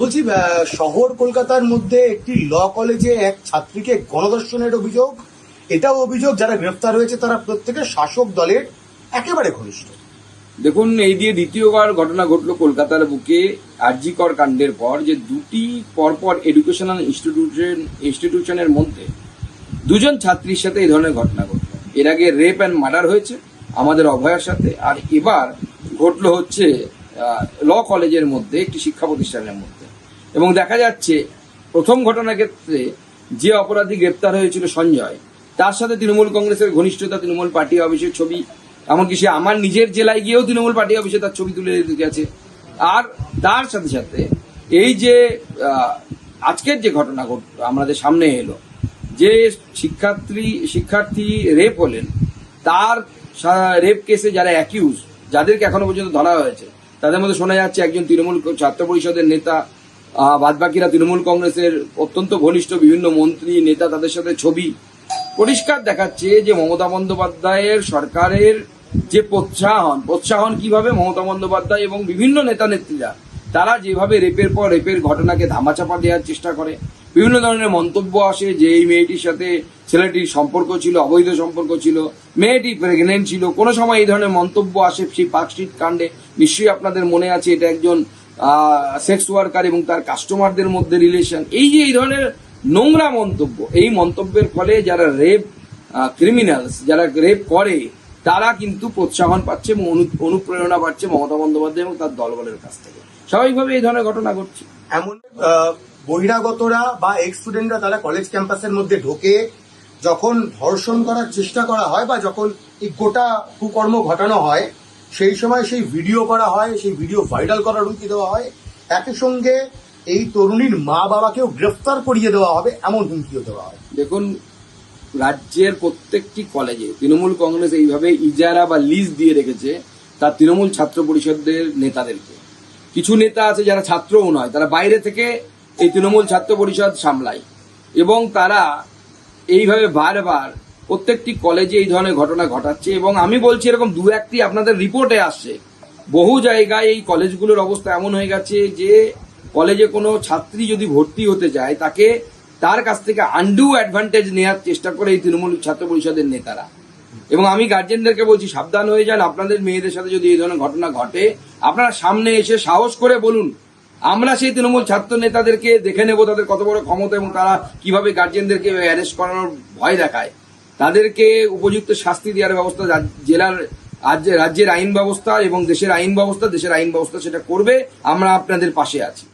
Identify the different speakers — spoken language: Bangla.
Speaker 1: বলছি শহর কলকাতার মধ্যে একটি ল কলেজে এক ছাত্রীকে গণধর্ষণের অভিযোগ। এটাও অভিযোগ, যারা গ্রেফতার হয়েছে তারা প্রত্যেকে শাসক দলের একেবারে ঘনিষ্ঠ।
Speaker 2: দেখুন, এই দিয়ে দ্বিতীয়বার ঘটনা ঘটলো কলকাতার বুকে। আরজিকর কাণ্ডের পর যে দুটি পরপর এডুকেশনাল ইনস্টিটিউশন ইনস্টিটিউশনের মধ্যে দুজন ছাত্রীর সাথে এই ধরনের ঘটনা ঘটলো। এর আগে রেপ অ্যান্ড মার্ডার হয়েছে, আমাদের অভয়ার সাথে। আর এবার ঘটলো হচ্ছে ল কলেজের মধ্যে, একটি শিক্ষা প্রতিষ্ঠানের মধ্যে। এবং দেখা যাচ্ছে প্রথম ঘটনার ক্ষেত্রে যে অপরাধী গ্রেপ্তার হয়েছিল সঞ্জয়, তার সাথে তৃণমূল কংগ্রেসের ঘনিষ্ঠতা তৃণমূল পার্টি অফিসের ছবি, এমনকি সে আমার নিজের জেলায় গিয়েও তৃণমূল পার্টি অফিসে তার ছবি তুলে গেছে। আর তার সাথে সাথে এই যে আজকের যে ঘটনা ঘট, আমাদের সামনে এলো, যে শিক্ষার্থী শিক্ষার্থী রেপ হলেন, তার রেপ কেসে যারা অ্যাকিউজ যাদেরকে এখনও পর্যন্ত ধরা হয়েছে, তাদের মধ্যে শোনা যাচ্ছে একজন তৃণমূল ছাত্র পরিষদের নেতা বাদবাকিরা তৃণমূল কংগ্রেসের অত্যন্ত ঘনিষ্ঠ বিভিন্ন মন্ত্রী, নেতা তাদের সাথে ছবি পরিষ্কার দেখাচ্ছে যে মমতা বন্দ্যোপাধ্যায়ের সরকারের যে প্রোৎসাহন প্রোৎসাহন কীভাবে মমতা বন্দ্যোপাধ্যায় এবং বিভিন্ন নেতা নেত্রীরা, তারা যেভাবে রেপের পর রেপের ঘটনাকে ধামাচাপা দেওয়ার চেষ্টা করে, বিভিন্ন ধরনের মন্তব্য আসে যে এই মেয়েটির সাথে ছেলেটির সম্পর্ক ছিল, অবৈধ সম্পর্ক ছিল, মেয়েটি প্রেগনেন্ট ছিল, কোনো সময় এই ধরনের মন্তব্য আসে সেই পার্কস্ট্রিট কাণ্ডে, নিশ্চয়ই আপনাদের মনে আছে এটা একজন সেক্স ওয়ার্কার এবং তার কাস্টমারদের মধ্যে রিলেশন এই যে এই ধরনের নোংরা মন্তব্য, এই মন্তব্যের ফলে যারা রেপ ক্রিমিনালস যারা রেপ করে, তারা কিন্তু প্রোৎসাহন পাচ্ছে এবং অনু- অনুপ্রেরণা পাচ্ছে মমতা বন্দ্যোপাধ্যায় এবং তার দলবলের কাছ থেকে। স্বাভাবিকভাবে এই ধরনের ঘটনা ঘটছে।
Speaker 1: এমন বহিরাগতরা বা এক্স স্টুডেন্টরা তারা কলেজ ক্যাম্পাসের মধ্যে ঢোকে, যখন ধর্ষণ করার চেষ্টা করা হয় বা যখন এই গোটা কুকর্ম ঘটানো হয় সেই সময় সেই ভিডিও করা হয়, সেই ভিডিও ভাইরাল করার হুমকি দেওয়া হয়। একই সঙ্গে এই তরুণীর মা বাবাকেও গ্রেফতার করিয়ে দেওয়া হবে, এমন হুমকিও দেওয়া হয়।
Speaker 2: দেখুন, রাজ্যের প্রত্যেকটি কলেজে তৃণমূল কংগ্রেস এইভাবে ইজারা বা লিজ দিয়ে রেখেছে তার তৃণমূল ছাত্র পরিষদের নেতাদেরকে। কিছু নেতা আছে যারা ছাত্রও নয়, তারা বাইরে থেকে এই তৃণমূল ছাত্র পরিষদ সামলায়। এবং তারা এইভাবে বারবার প্রত্যেকটি কলেজে এই ধরনের ঘটনা ঘটাচ্ছে এবং আমি বলছি এরকম দু একটি আপনাদের রিপোর্টে আসছে। বহু জায়গায় এই কলেজগুলোর অবস্থা এমন হয়ে গেছে যে কলেজে কোনো ছাত্রী যদি ভর্তি হতে যায়, তাকে তার কাছ থেকে আন্ডু অ্যাডভান্টেজ নেওয়ার চেষ্টা করে এই তৃণমূল ছাত্র পরিষদের নেতারা। এবং আমি গার্জেনদেরকে বলছি, সাবধান হয়ে যান। আপনাদের মেয়েদের সাথে যদি এই ধরনের ঘটনা ঘটে, আপনারা সামনে এসে সাহস করে বলুন, আমরা সেই তৃণমূল ছাত্র নেতাদেরকে দেখে নেব তাদের কত বড় ক্ষমতা এবং তারা কীভাবে গার্জেনদেরকে অ্যারেস্ট করানোর ভয় দেখায়। তাদেরকে উপযুক্ত শাস্তি দেওয়ার ব্যবস্থা জেলার রাজ্যের রাজ্যের আইন ব্যবস্থা এবং দেশের আইন ব্যবস্থা, দেশের আইন ব্যবস্থা সেটা করবে। আমরা আপনাদের পাশে আছি।